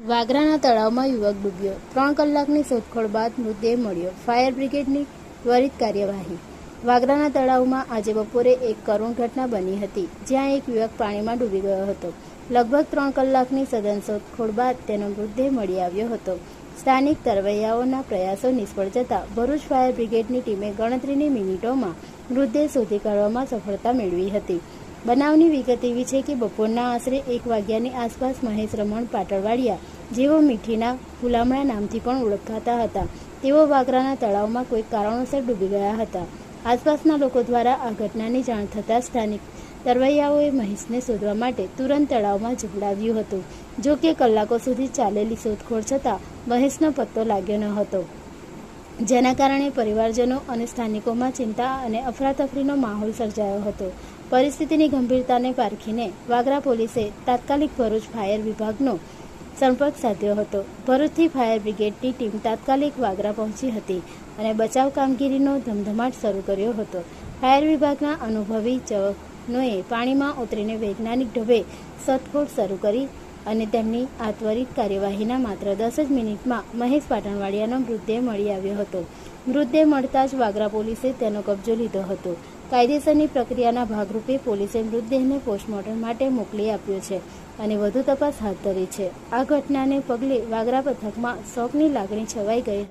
વાગરાના તળાવમાં યુવક ડૂબ્યો. ત્રણ કલાકની શોધખોળ બાદ મૃતદેહ મળ્યો. ફાયર બ્રિગેડની ત્વરિત કાર્યવાહી. વાગરાના તળાવમાં આજે બપોરે એક કરુણ ઘટના બની હતી, જ્યાં એક યુવક પાણીમાં ડૂબી ગયો હતો. લગભગ ત્રણ કલાકની સઘન શોધખોળ બાદ તેનો મૃતદેહ મળી આવ્યો હતો. સ્થાનિક તરવૈયાઓના પ્રયાસો નિષ્ફળ જતા ભરૂચ ફાયર બ્રિગેડની ટીમે ગણતરીની મિનિટોમાં મૃતદેહ શોધી કાઢવામાં સફળતા મેળવી હતી. બનાવની વિગત એવી છે કે બપોરના આશરે એક વાગ્યાની આસપાસ મહેશ રમણ પાટણવાડિયા જેઓ મીઠીના ગુલામણા નામથી પણ ઓળખાતા હતા. તેઓ વાગરાના તળાવમાં કોઈક કારણોસર ડૂબી ગયા હતા. આસપાસના લોકો દ્વારા આ ઘટનાની જાણ થતાં સ્થાનિક તરવૈયાઓએ મહેશને શોધવા માટે તુરંત તળાવમાં ઝઘડાવ્યું હતું. જો કે કલાકો સુધી ચાલેલી શોધખોળ છતાં મહેશનો પત્તો લાગ્યો ન હતો. જેના કારણે પરિવારજનો અને સ્થાનિકોમાં ચિંતા અને અફરાતફરીનો માહોલ સર્જાયો હતો. પરિસ્થિતિની ગંભીરતાને પારખીને વાગરા પોલીસે તાત્કાલિક ભરૂચ ફાયર વિભાગનો સંપર્ક સાધ્યો હતો. ભરૂચથી ફાયર બ્રિગેડની ટીમ તાત્કાલિક વાગરા પહોંચી હતી અને બચાવ કામગીરીનો ધમધમાટ શરૂ કર્યો હતો. ફાયર વિભાગના અનુભવી જવાનોએ પાણીમાં ઉતરીને વૈજ્ઞાનિક ઢબે શોધખોળ શરૂ કરી અને તેમની આ ત્વરિત કાર્યવાહીના માત્ર દસ જ મિનિટમાં મહેશ પાટણવાડિયાનો મૃતદેહ મળી આવ્યો હતો. મૃતદેહ મળતા જ વાગરા પોલીસે તેનો કબજો લીધો હતો. કાયદેસરની પ્રક્રિયાના ભાગરૂપે પોલીસે મૃતદેહને પોસ્ટમોર્ટમ માટે મોકલી આપ્યો છે અને વધુ તપાસ હાથ ધરી છે. આ ઘટનાને પગલે વાગરા પથકમાં શોકની લાગણી છવાઈ ગઈ